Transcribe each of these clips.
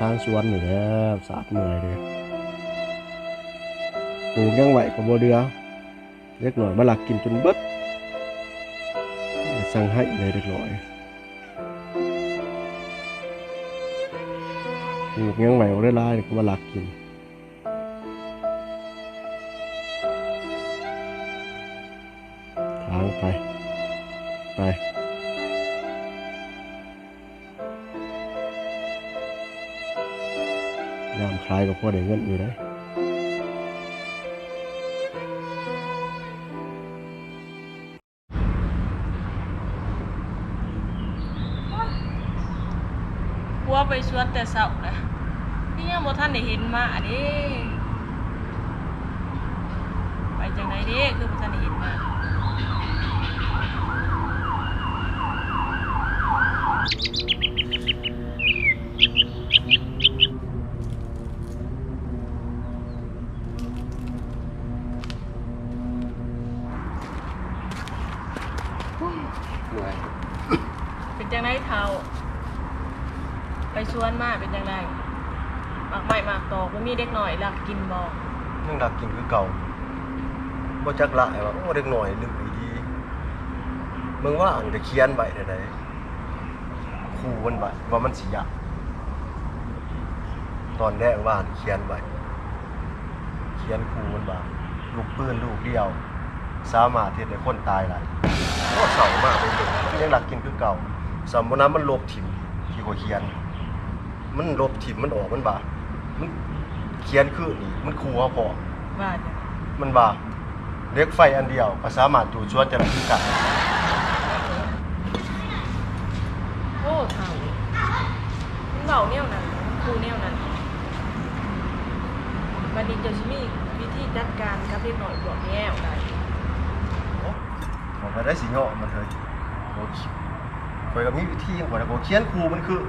ทางสวนนี่แหละสาดเมื่อยเลยปลูกยังไหวกับบัวเดือเล็กหน่อยมาหลักกินจนเบิดสั่งให้เลยเล็กหน่อยปลูกยังไหวได้ลายก็มาหลักกินทางไปไป ยามคลายกับพ่อได้เงินอยู่ได้พัวไปชวนแต่เสาเลยนี่ยังบ่ท่านได้เห็นมาเด้ไปจังไดเด้คือบ่ท่าน เป็นจังไดเฒ่าไปชวนมาเป็นจังไดหมากใหม่หมากตอกบ่มีเด็กหน่อยรักกินบ่ยังดักกินคือเก่าบ่จักละไอ้ว่าโอ้เด็กหน่อยลึกดีมึงว่าอันจะเขียนใบได้ไดครูมันใบว่ามันสิยากตอนแรกว่าเขียนใบเขียนครูมันว่าลูกปืนลูกเดียว สามารถเฮ็ดให้คนตายได้โอ้เศร้ามากเลยเด็กมันยังดักกินคือเก่าสมมุตินั้นมันลบถิ่มที่เขาเขียน มันลบถิ่มมันออกมันบ่ามันเขียนคือนี่มันครูเขาพอว่าจังมันบ่าเล็กไฟอันเดียวก็สามารถจู่ชวนจะระทึกกันโอ้เฒ่ามันเว้าแนวนั้นครูแนวนั้นบัดนี้เจะสิมีวิธีจัดการกับเด็กหน่อยพวกแนวใด มก็ได้สิเงาะมันเลยโอ้ยข่อยก็มีวิธีของข่อยนะผมเขียนครูมันคือ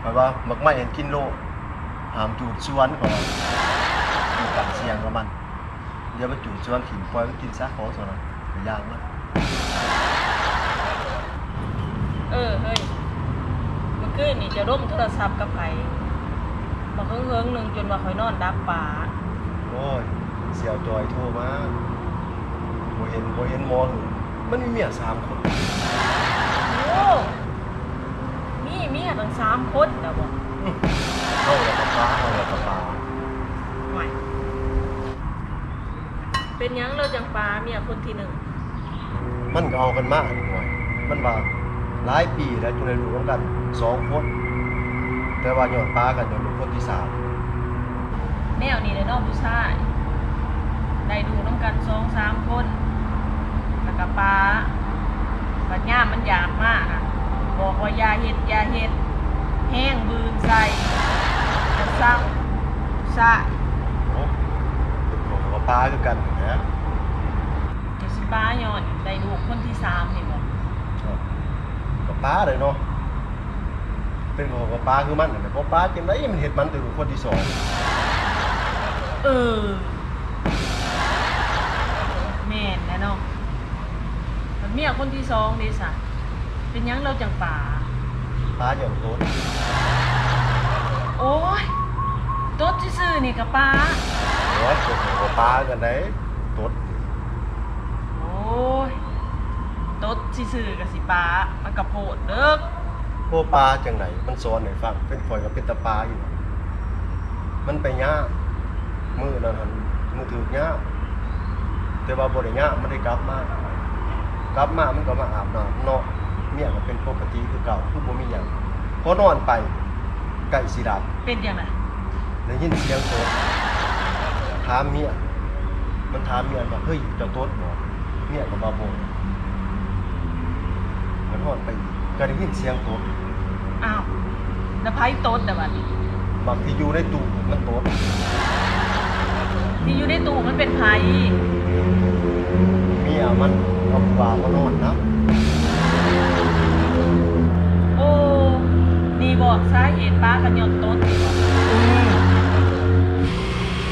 หมายว่ามักไม่เห็นกินโลหามจูดชวนก่อนมีการเสียงกับมัน เดี๋ยวมันจูดชวนถิ่นปล่อยมันกินซะของส่วนนั้นก็ยากมากเออเฮ้ยเมื่อคืนนี่จะร่มโทรศัพท์กับไผบอกเฮิงๆหนึ่งจนว่าข่อยนอนดับป่าโอ้ยเสี่ยวจอยโทรมา บ่เห็นบ่เห็นหมอหนูมันมีเมียสามคนโอ้มีเมียตั้งสามคนแล้วบ่เข้าแล้วก็ฟ้าเข้าแล้วก็ฟ้าไหวเป็นหยังเราจังปลาเมียคนที่หนึ่งมันก็เอากันมาอันนี้หน่อยมันว่าหลายปีแล้วจนได้รู้ร่วมกันสองคน แต่ว่าย้อนป้ากันย้อนลูกคนที่สามแนวนี่เลยเนอกผู้ชาย ได้ดูน้ำกันสองสามคน แล้วก็ปลาปัญญามมันอยากมากอะบอกว่าอยาเห็ดอยาเห็ด แห้งบืนใส่จะเศร้าซะโอ้เป็นของว่าป้าคือกันนะจะสิป้าย้อนได้ดูคนที่สามนี่บอกกับป้าเลยเนาะเป็นของว่าป้าคือมันนั่นแหละเพราะป้าจังไดมันเห็ดมันแต่ลูกคนที่สองเออแม่นแน่เนาะมัน เมียคนที่สองเดสะเป็นหยังเราจังป่า ป้าย้อนโตนโอ้ยตดซื่อๆนี่กับป้า โอ้ยเป็นของว่าป้ากันได้โตดโอ้ยตดซื่อๆกับสิป้า มันกระโพดเด้อพวกป้าจังไหนมันสอนให้ฟังเป็นข่อยกับเป็นตาป้าอยู่ มันไปยากมือนั่นหั่นมือถือยากแต่ว่าบ่ได้ยากมันได้กลับมา กลับมามันก็มาอาบน้ำเนาะเมียก็เป็นปกติคือเก่าคือบ่มีหยังพอนอนไปไก่สิดับเป็นยังไงได้ยินเสียงโตดถามเมียมันถามเมียว่าเฮ้ยเจ้าโตดบ่เมียก็บ่บ่มันฮอดไปอีกก็ได้ยินเสียงโตดอ้าวแล้วไพ่ตดแต่บัดนี้บางที่อยู่ในตู้มันโตดที่อยู่ในตู้มันเป็นไพ่เมียมัน เอาปลามานอนนะโอ้นี่บอกสาเหตุป้ากันยอนตดนี่บอก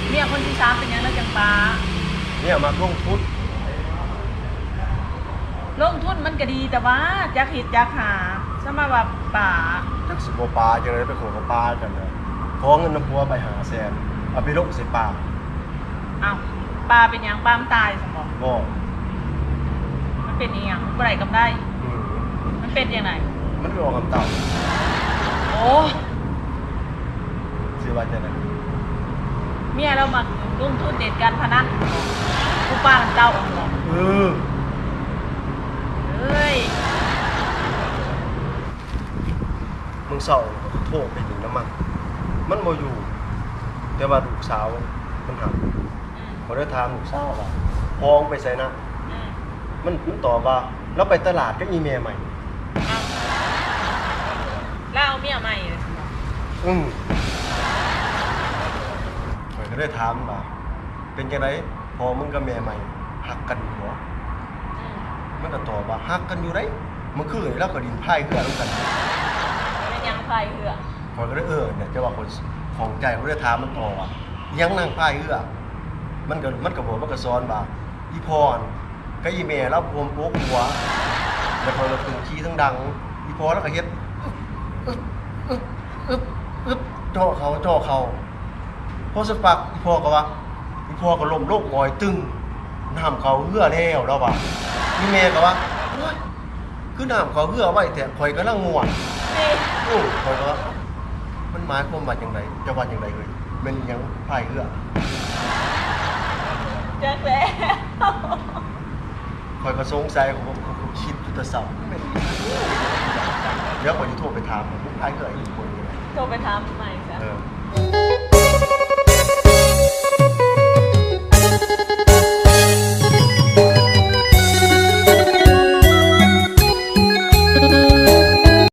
เมียคนที่สามเป็นหยังเราจังป้าเนี่ยมาลงทุนลงทุนมันก็ดีแต่ว่าจักเห็ดจักหาสสมาว่าป่าจักสิบ่ปลาจังได๋ไปขอกับปลากันนะขอเงินน้ำพัวไปหาแสนเอาไปลงใส่ปลาอ้าวปลาเป็นหยังปลามนตายสมองบ่มัน เป็นอีหยังบ่ได้กำได้อืมมันเป็นยังไงมันไปออกคำเต่าโอ้สิว่าจังได๋เมียเรามาลงทุนเด็ดการพนันกูป้ามันเจ้าเอาหรอเออเฮ้ยมึงเศร้าโทรไปถึงน้ำมัน มันบ่อยู่ แต่ว่าลูกสาวมันหักอืมบ่ได้ถามลูกสาวว่าพองไปไสนะอื มมันมันตอบว่าเราไปตลาดก็อีเมลใหม่เอาแล้วเอาเมียใหม่เลยสมองอืมข่อยก็ได้ถามว่าเป็นจังไดพอมึงกับแม่ใหม่หักกันอยู่บ่อืมมันก็ตอบว่าหักกันอยู่ได้เมื่อคืนเราก็ดินไพ่เหือแล้วกันเป็นยังไฟเหือข่อยก็ได้เออเนี่ยจะว่าคนของใจเขาได้ถามมันต่อว่ายังนั่งไพ่เหือมันก็มันก็บอกมันก็ซ้อนว่าอีพร กับอีแม่เราพวมโป๊กหัวแล้วพอเราถึงขี้ทั้งดังอีพรแล้วก็เฮ็ดอึ๊บอึ๊บอึ๊บอึ๊บจ่อเขาจ่อเขาพอสักพักอีพอก็ว่าอีพอก็ล้มโรคงอยตึงน้ำเขาเหือแล้วแล้วว่าอีแม่ก็ว่าคือน้ำเขาเหือไว้แต่ข่อยกำลังง่วนโอ้ข่อยก็ว่ามันหมายความว่าจังไดจะว่าจังไดเอ้ยมันยังพายเหือจ็คแล้ว ข่อยก็สงสัยผมว่าผมคิดอยู่แต่เช้าแม่นอีหยังเดี๋ยวข่อยจะโทรไปถามว่าพายเหืออีกคนนึงโทรไปถามใหม่จ้ะ เออ